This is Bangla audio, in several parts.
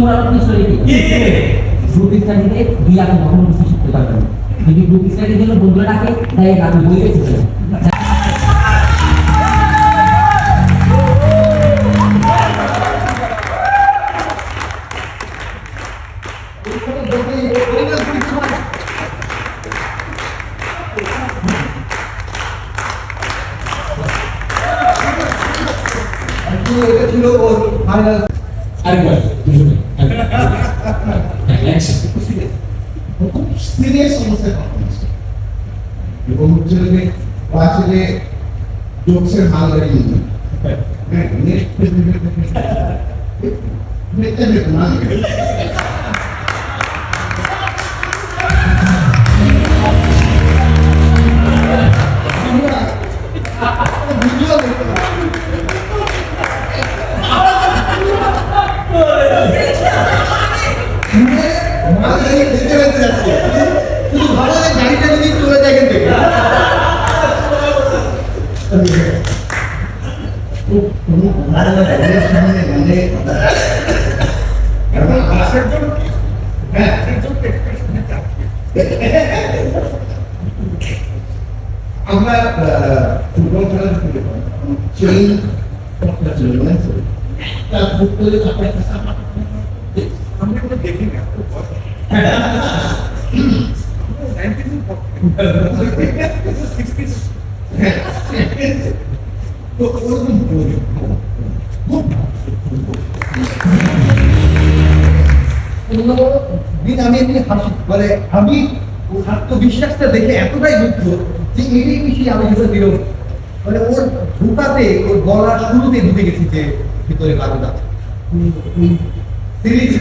মোড়া পিছনে গ্রুপ স্টাডিতে দিয়ে আপনি কখনো কিছু শিখতে পারবেন যদি গ্রুপ স্টাডি জন্য বন্ধুরা ডাকে তাই আপনি বইতে চলে এটা ছিল ওর ফাইনাল অ্যাকশন খুব সিরিয়াস সমস্যার কথা বলছে। এবং হচ্ছে যে ক্লাসে জোকসের হাল ধরে নিতে হ্যাঁ নেক্সট মেতে মেতে না ভিডিও আমরা ফুটবল খেলা চেইন ছিল মনে আছে তার ফুটবলে চাপাই আমরা কোনো দেখি না তো ওরকম দিন আমি এমনি হাসি মানে আমি আত্মবিশ্বাসটা দেখে এতটাই মুগ্ধ যে এরই বেশি আমি হিসেবে বিরোধ মানে ওর ঢুকাতে ওর গলার শুরুতে ঢুকে গেছি যে ভিতরে বারুদ আছে সিরিজ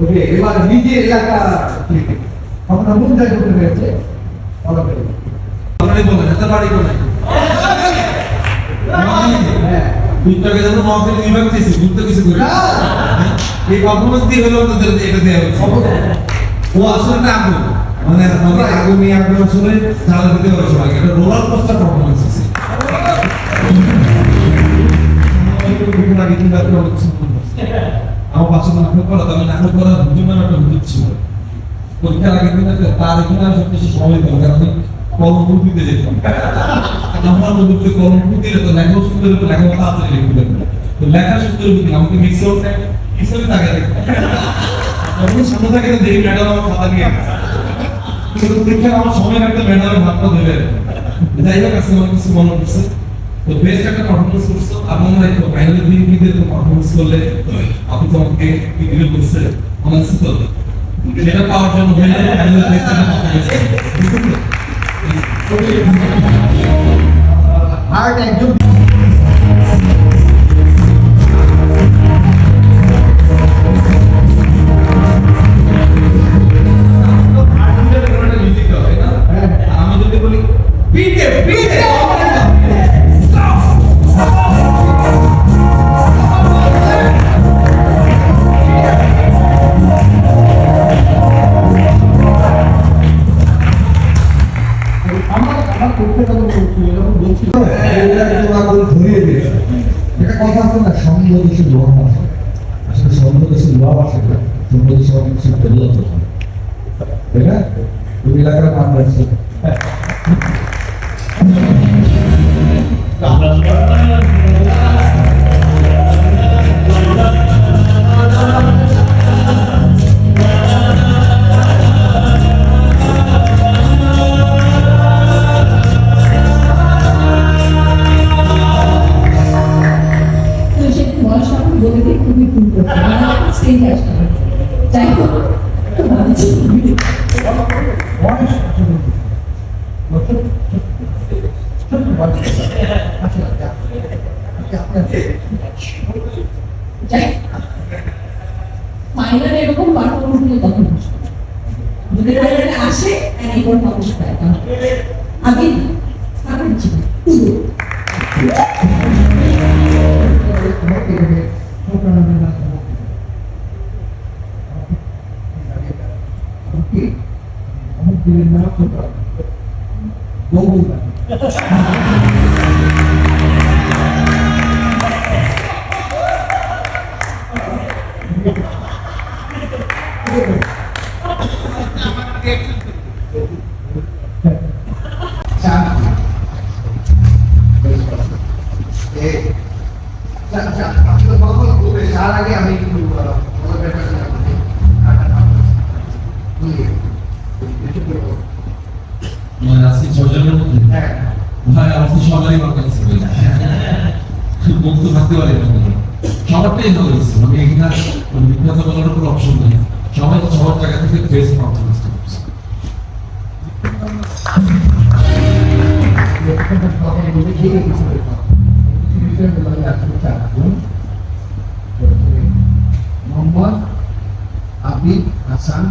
ওকে এবার নিজের এলাকা বলা। বেরো এত বাড়ি বলেন হ্যাঁ বিদ্যাকে যখন মহাকাল বিভাগ চেয়েছি বুঝতে কিছু করে না। এই পারফরমেন্স দিয়ে হলো তোদের এটা দেওয়া হচ্ছে। ও আসলে একটা আগুন। মানে মানে আগুন এই আগুন আসলে জ্বালা দিতে পারে সবাইকে। এটা রোলার কোস্টার পারফরমেন্স আছে আমার পাশে নাটক করা তবে নাটক করা বুদ্ধিমান একটা ছিল। পরীক্ষার আগের দিন তার এখানে আর সব কিছু সময় কারণ দিতে যেতাম আমার ফুট দিলে তো লেখা হতো লেখা তাড়াতাড়ি লিখতে তো লেখা সুন্দর হতো আমাকে মিক্সে ওঠে মিক্সে তাকে দেখতে তখন সামনে থাকে না দেখি ম্যাডাম আমার খাতা নিয়ে কিন্তু আমার সময় যাই হোক মনে পড়ছে। তো বেস্ট একটা পারফরমেন্স করছ। আপনার হয়তো ফাইনালি পারফরমেন্স করলে আপনি তো আমাকে ভিডিও করছে। পাওয়ার জন্য হার্ট একদম আমি যদি বলি পিটে পিটে লোভ আসে না সঙ্গ দেশে অনেক কিছু পরিবর্তন হয় তাই না? ওই এলাকার নাম রাখছে তো আচ্ছা আচ্ছা আপনার যাই ফাইনাল এরকম আসে এরকম অবস্থায় তাহলে আগে থাকার পুরো কি মুক্তির নাম তো বহু Jangan, jangan, jangan, jangan, jangan, jangan, jangan, jangan, jangan, আমি। এখানে সবার জায়গা থেকে বেস্ট পারফরমেন্স করছে। আবিদ হাসান